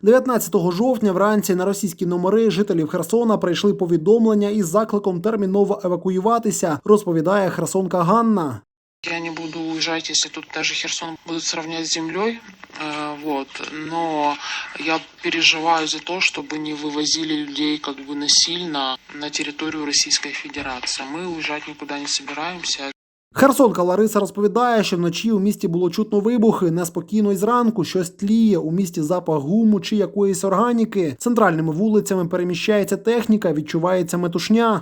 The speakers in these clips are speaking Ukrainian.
19 жовтня вранці на російські номери жителів Херсона прийшли повідомлення із закликом терміново евакуюватися, розповідає Херсонка Ганна. Я не буду уезжать, если тут даже Херсон будут сравнять с землей. э, Вот. Но я переживаю за то, чтобы не вывозили людей как бы насильно на территорию Российской Федерации. Мы уезжать никуда не собираемся. Херсонка Лариса розповідає, що вночі у місті було чутно вибухи, неспокійно й зранку щось тліє. У місті запах гуму чи якоїсь органіки. Центральними вулицями переміщається техніка, відчувається метушня.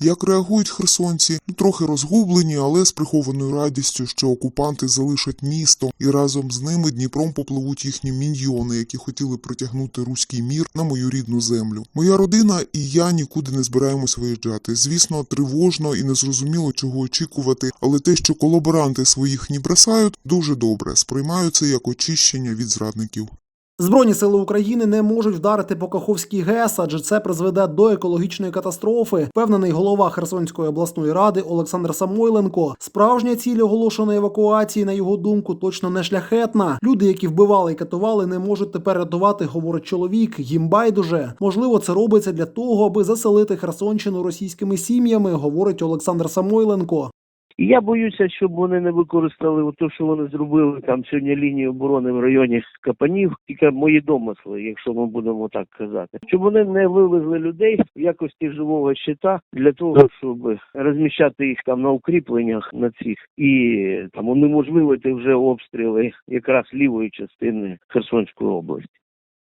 Як реагують херсонці? Ну, Трохи розгублені, але з прихованою радістю, що окупанти залишать місто, і разом з ними Дніпром попливуть їхні міньйони, які хотіли притягнути руський мір на мою рідну землю. Моя родина і я нікуди не збираємось виїжджати. Звісно, тривожно і незрозуміло, чого очікувати, але те, що колаборанти своїх не бросають, дуже добре. Сприймаю це як очищення від зрадників. Збройні сили України не можуть вдарити по Каховській ГЕС, адже це призведе до екологічної катастрофи. Впевнений голова Херсонської обласної ради Олександр Самойленко. Справжня ціль оголошеної евакуації, на його думку, точно не шляхетна. Люди, які вбивали і катували, не можуть тепер рятувати, говорить чоловік. Їм байдуже. Можливо, це робиться для того, аби заселити Херсонщину російськими сім'ями, говорить Олександр Самойленко. І я боюся, щоб вони не використали те, що вони зробили там сьогодні лінію оборони в районі Капанів, тільки мої домисли, якщо ми будемо так казати, щоб вони не вивезли людей в якості живого щита для того, щоб розміщати їх там на укріпленнях на цих. І там унеможливити вже обстріли якраз лівої частини Херсонської області.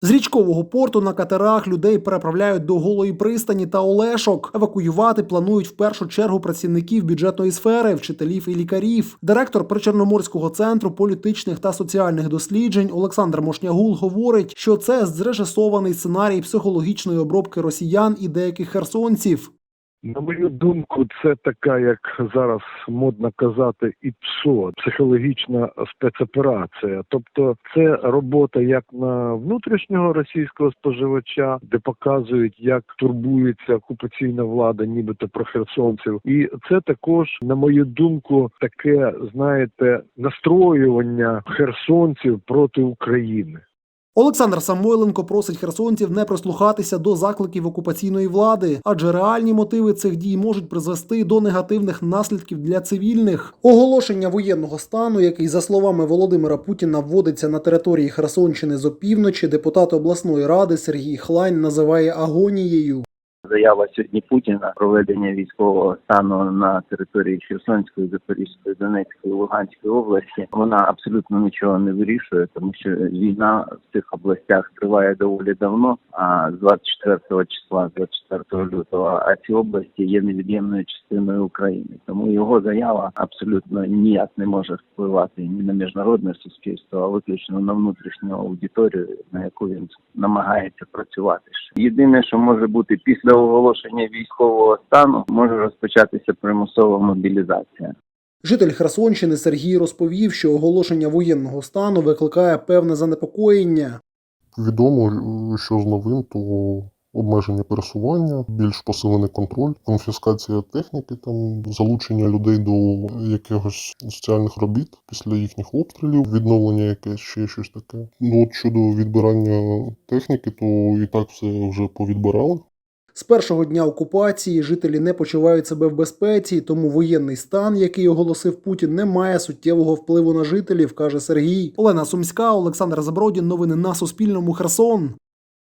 З річкового порту на катерах людей переправляють до голої пристані та Олешок. Евакуювати планують в першу чергу працівників бюджетної сфери, вчителів і лікарів. Директор Причорноморського центру політичних та соціальних досліджень Олександр Мошнягул говорить, що це зрежисований сценарій психологічної обробки росіян і деяких херсонців. На мою думку, це така, як зараз модно казати, ІПСО, психологічна спецоперація. Тобто, це робота як на внутрішнього російського споживача, де показують, як турбується окупаційна влада, нібито про херсонців, і це також, на мою думку, таке, знаєте, настроювання херсонців проти України. Олександр Самойленко просить херсонців не прислухатися до закликів окупаційної влади, адже реальні мотиви цих дій можуть призвести до негативних наслідків для цивільних. Оголошення воєнного стану, який, за словами Володимира Путіна, вводиться на території Херсонщини з опівночі, депутат обласної ради Сергій Хлань називає агонією. Заява сьогодні Путіна проведення військового стану на території Херсонської, Запорізької, Донецької, Луганської області вона абсолютно нічого не вирішує, тому що війна в цих областях триває доволі давно. А з 24 числа, 24 лютого, а ці області є невід'ємною частиною України. Тому його заява абсолютно ніяк не може впливати ні на міжнародне суспільство, а виключно на внутрішню аудиторію, на яку він намагається працювати. Єдине, що може бути після оголошення військового стану, може розпочатися примусова мобілізація. Житель Херсонщини Сергій розповів, що оголошення воєнного стану викликає певне занепокоєння. Відомо, що з новин, то обмеження пересування, більш посилений контроль, конфіскація техніки, там залучення людей до якихось соціальних робіт після їхніх обстрілів, відновлення якесь ще щось таке. Ну от щодо відбирання техніки, то і так все вже повідбирали. З першого дня окупації жителі не почувають себе в безпеці, тому воєнний стан, який оголосив Путін, не має суттєвого впливу на жителів, каже Сергій. Олена Сумська, Олександр Забродін. Новини на Суспільному. Херсон.